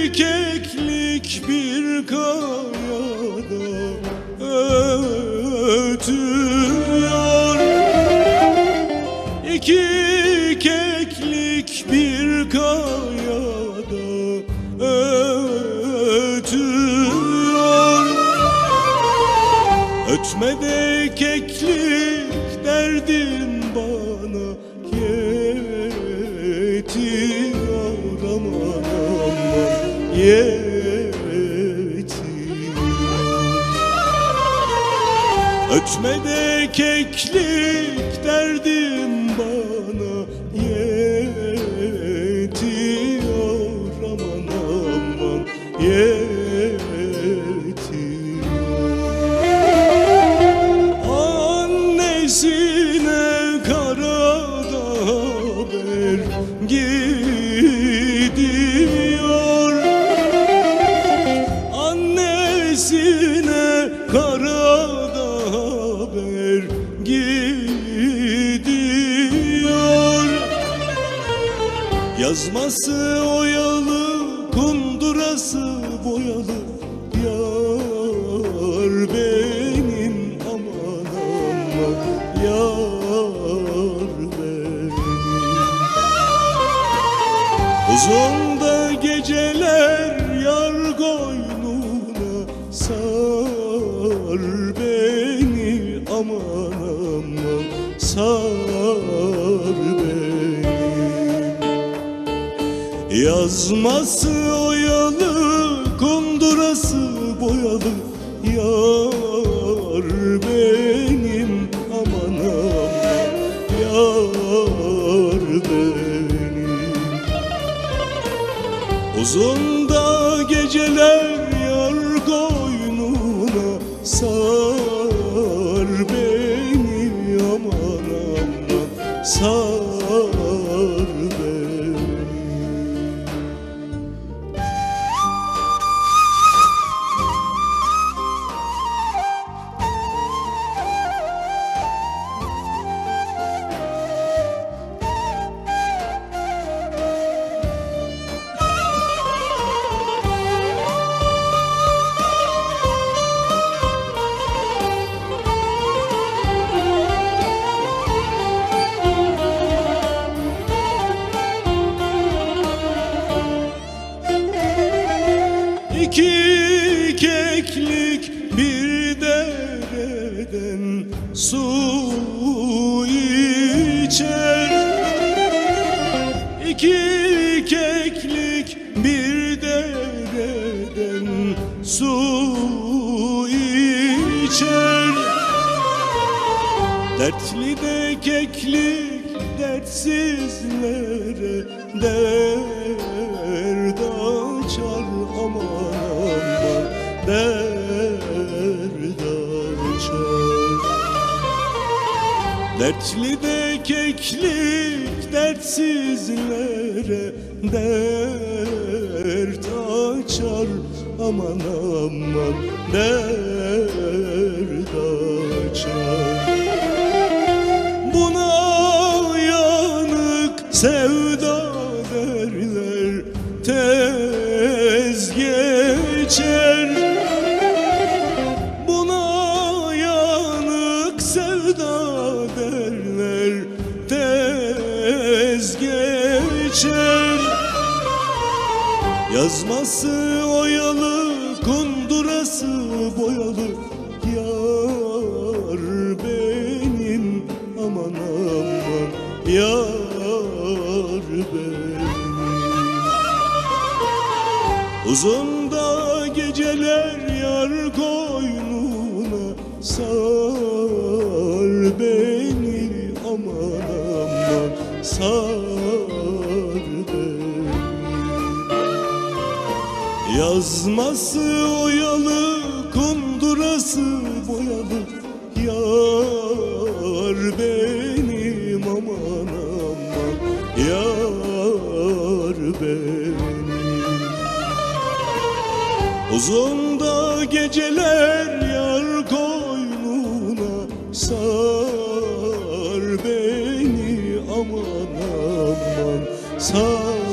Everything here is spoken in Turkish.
Keklik bir kayada ötüyor İki keklik bir kayada ötüyor Ötme de keklik derdin bana yetiyor aman yetiyor Ötme de keklik derdim bana yetiyor. Aman aman yetiyor. Annesine Annesine karada haber gidiyor? Yazması oyalı, kundurası boyalı Yar benim aman aman Yar benim. Uzun sar beni aman aman sar beni. Yazması oyalı kundurası boyalı. Yar benim aman aman yar benim. Uzun da geceler sar beni aman aman. Sar su içer. İki keklik bir dereden su içer. Dertli de keklik dertsizlere dert açar aman Dertli de keklik dertsizlere dert açar. Aman aman dert açar sevda derler tez geçer. Yazması oyalı, kundurası boyalı. Yar benim aman aman Yar benim. Uzun da geceler yar koynuna Sar aman Sar beni Yazması oyalı, kundurası boyalı. Yar benim aman aman. Yar benim. Uzun da geceler yar koynuna Sar aman aman. Sar